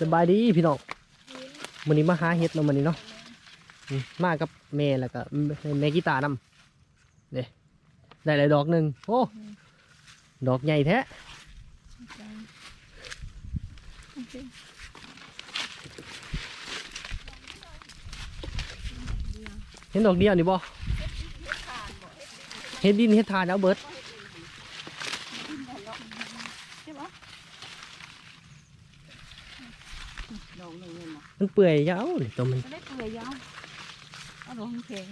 สบายดีพี่น้องวันนี้มาหาเห็ดเนาะวันนี้เนาะมากับแม่แล้วก็แม่กีตาร์นำเด้ได้หลายดอกหนึ่งโอ้ดอกใหญ่แท้เห็นดอกเดียวนี่บ่เห็ดดินเห็ดทานเอาเบิด ดอกหนึ่งเลยนะมันเปื่อยยาวเลยตัวมันไม่ได้เปื่อยยาวเอาดอกเพลง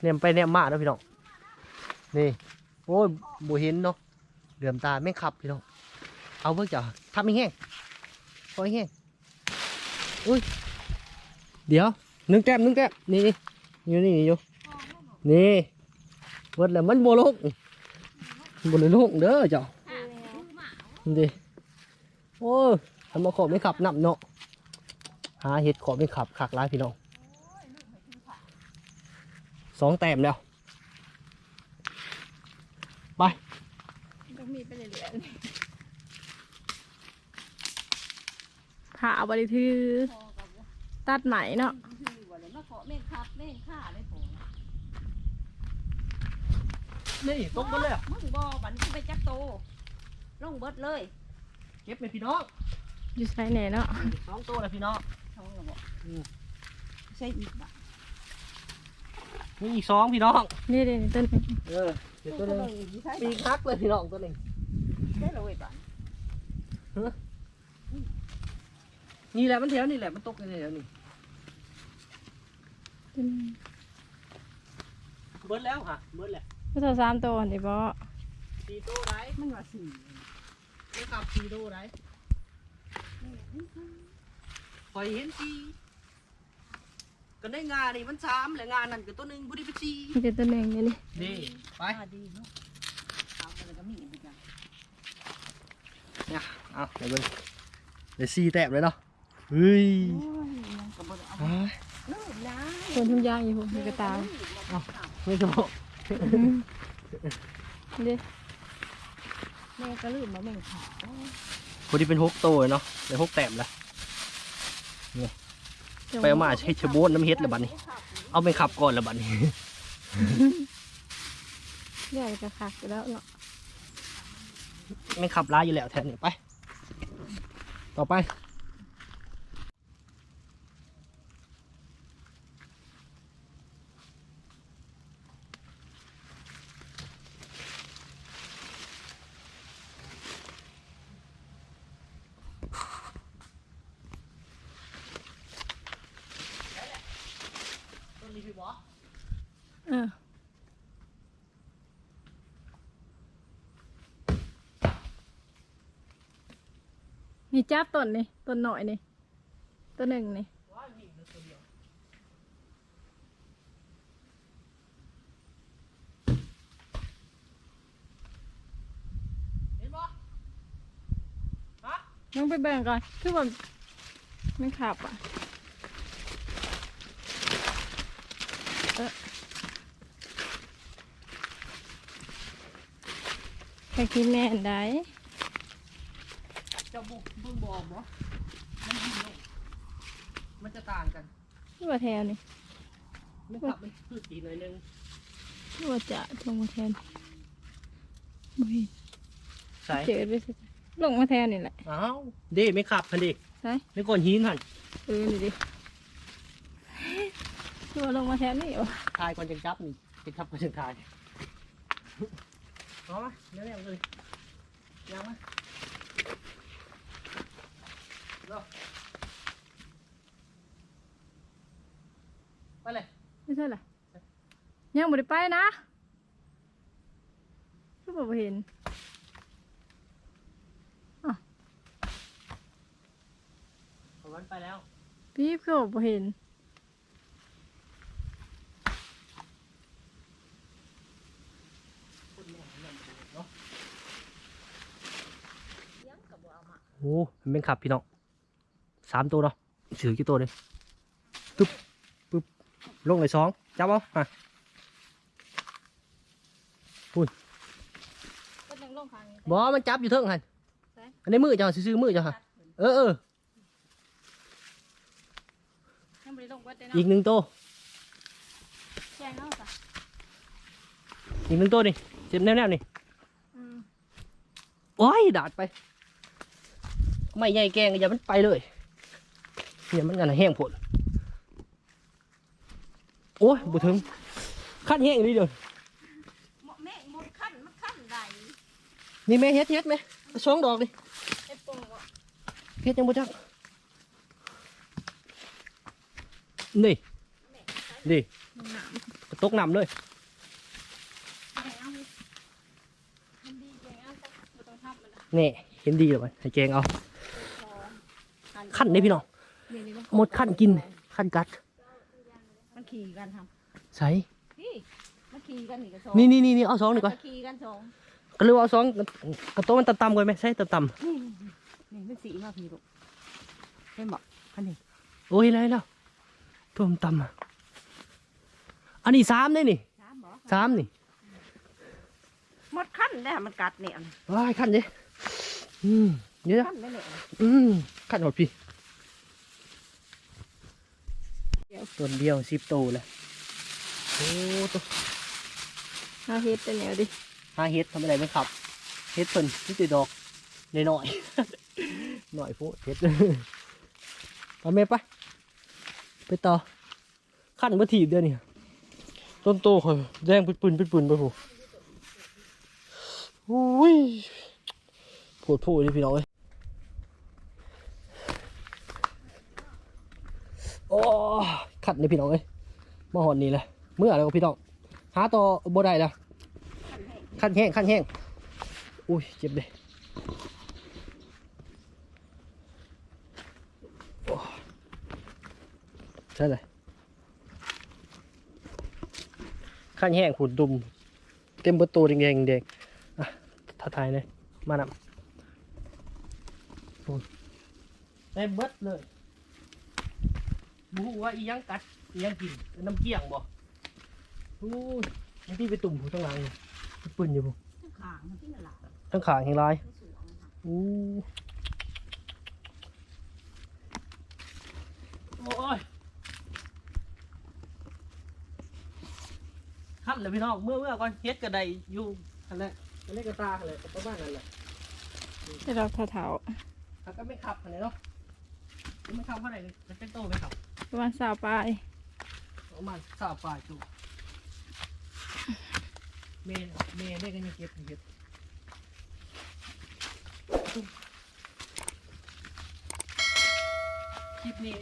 เนี่ยไปเนี่ยมาเนาะพี่น้องนี่โอ้ยบูเห็นเนาะเหลื่อมตาไม่งขับพี่น้องเอาเพิ่งจะทำไม่แห้งพอให้แห้งอุ้ยเดี๋ยวนึ่งแก้มนึ่งแก้มนี่นี่อยู่นี่นี่อยู่นี่ เวิดแล้วมันโบลกบนลกเด้อเจ้าดิโอ้ทำมาขอไม่ขับนับเนาะหาเห็ดขอไม่ขับขักร้ายพี่น้องสองแต้มแล้วต้องมีไปเรื่อยขาบริทือตัดไหมเนาะเม่งคับแม่งฆ่าได้ผม นี่ตกมาเลยมึงบ่บันที่ไปจักโตลงเบิดเลยเก็บไปพี่น้องอยู่ใช้ไหนเนาะสองตัวเลยพี่น้องท้องระบอกใช่อีกบ่ะมีอีกสองพี่น้องนี่เดี๋ยวนี้ต้นนี้เออเดี๋ยวตัวหนึงใช่ปีกฮักเลยพี่น้องตัวหนึ่งใช่เลยบ่ะนี่แหละมันแถวนี่แหละมันตกในแถวนี่ต้นนี้เบิดแล้วค่ะเบิดแหละ ก็ตัวสามตัวนี่บ่สี่ตัวไรมันว่าสี่ไม่ขับสี่ตัวไรคอยเห็นสี่ก็ได้งานนี่มันสามแหละงานนั่นก็ตัวหนึ่งพอดีไปสี่มีแต่ต้นหนึ่งนี่นี่นี่ไปอ่าดีเนาะเอาไปเลยก็มีอีกอย่างเนี่ยเอาเดี๋ยวเบิ่งเดี๋ยวสี่แต้มเลยเนาะเฮ้ยโอ้ยยังก็บ่ได้เอาอ้ายเลิกนะต้นทุ่งยางอยู่ผมมีกระตาไม่จะบอก เด้แม่ก็ลืมมาแม่งขาวพอดีเป็นหกตัวเลยเนาะเป็นหกแต้มละไปเอามาใช้เชโบนน้ำเฮ็ดละบัดนี้ เอาไปขับก่อนละบัดนี้ใหญ่จะขาดไปแล้วเนาะไม่ขับร้ายอยู่แล้วแทนนี่ไป ต่อไป เออนี่จับต้นนี่ต้นหน่อยนี่ต้นหนึ่งนี่เห็นปะฮะน้องไปแบ่งก่อนคือแบบไม่ขับอะ เออใครคิดแม่นได้เจ้าบุกเพิ่งบอกบ่มันยิงเนี่ยมันจะต่างกันที่ว่าแทนนี่ไม่ขับไม่พืชอีกหน่อยนึงที่ว่าจะลงมาแทนบ่เห็นใส่เจอไปสิลงมาแทนนี่แหละอ้าวเด้ไม่ขับพันดิใช่ไม่ก่อนหินหันเออนี่ดิ ที่ว่าลงมาแทนนี่โอ้ทายก่อนจังจับนี่จังจับก่อนจังทายเอามาเร็วๆเลยยังมาเร็วไปเลยไม่ใช่เหรอยังบ่ได้ไปนะคือบ่เห็นผมวันไปแล้วพี่คือบ่เห็น ยังก็บ่เอามา โอ้มันเป็นขับพี่น้องสามตัวเนาะถือกี่ตัวเลยปึ๊บปึ๊บลงเลยสองจับเอาอะก็ยังลงคางนี้บอมันจับอยู่เทิงหันใช่อันนี้มือเจ้าซื้อๆมือเจ้าฮะเออเออยังบ่ได้ลงเบิดเด้อีกเนาะหนึ่งตัวแจ้งเอาซะอีกหนึ่งตัวนี่เจ็บแน่ๆนี่อืมโอ้ยดาดไป ไม่ใหญ่แกงอย่ามันไปเลยเนี่ยมันกันนะแห้งผลโอ้ยบุถึงขั้นแห้งนี่เดียวแม่หมดขั้นมันขั้นใดนี่แม่เฮ็ดเฮ็ดไหมเอาสองดอกดิเฮ็ดปรุงบ่เฮ็ดยังบ่จักนี่ดิหนามตกน้ำเลยแจ้งเอามันดีแจ้งเอาซะบ่ต้องทำมันนะนี่เห็นดีเลยให้แกงเอา ขั้นนี่พี่น้องนี่นี่มันหมดขั้นกินขั้นกัด มันขี่กันทใส่ำพี่มันขี่กันนี่ก็สองนี่นี่นี่นี่เอาสองดีกว่ามันขี่กันสองก็เลยว่าเอาสองกระโต๊ะมันต่ำๆกันไหมใช่ต่ำนี่นี่มันสีมาพี่ลูกเห็นบอกอันนี้ๆโอ้ยอะไรแล้วตัวมันต่ำอะอันนี้สามเลยนี่สามบอกสามนี่หมดขั้นแล้วมันกัดเนี่ยว้ายขั้นเด้อืมเดี๋ยวนะขั้นไม่เนี่ยอืมขั้นหมดพี่ ตัวเดียวสิบโตวเลยโอ้ตัวหาเฮ็ดแต่แนวดิหาเฮ็ดทำอะไรไม่ขับเฮ็ดเพิ่นนี่ติดดอกหน่อยๆหน่อยโพดเฮ็ดไปเมไปไปต่อขั้นมาถีบเดียวนี่ต้นโตคอยแดงปืนปืนปืนไปผูอุ้ยโผดโผดนี่พี่น้องเอ้ยโอ้ ขัดนี่พี่น้องเอ้ยมาหอนนี่เลยเมื่ออะไรก็พี่น้องหาต่อบ่ได้ล้วขั้นแห้งขั้นแห้งอุ้ยเจ็บเลยโอ้ใช่เลยขั้นแห้งผุดดุมเต็มประตูแดงๆแดงอะท้าทายเลยมานำโอ้ยได้เบิดเลย บูว่าอีหยังกัดอีหยังกินน้ำเกี้ยงบ่อู้ยมันที่ไปตุ่มผู้ตั้งหลังนี่ปืนอยู่บ่ขางมันที่นั่นแหละทั้งขางแห่งลายอู้โอ้ยขั้นเลยพี่น้องเมื่อเมื่อก่อนเฮ็ดกระไดอยู่อันนั้นอันนี้กระตาอันนั้นประมาณนั้นแหละให้เราเท้า ถ้าก็ไม่ขับอันไหนเนาะไม่ขับเท่าไหร่เลยจะเป็นโตไหมครับๆ ประมาณ20ปลายประมาณสามฝ่ายตัวเมนเมนได้กันยังเก็บอยู่เก็บคลิปนี้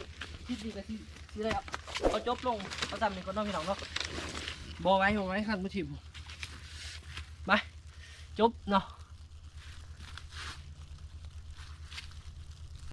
คลิปนี้ก็ที่ที่ได้ครับเอาจบลงเอาจำหนึ่งก็น้องพี่น้องเนาะบอไว้บอไว้ขันมือถีบไปจบเนาะ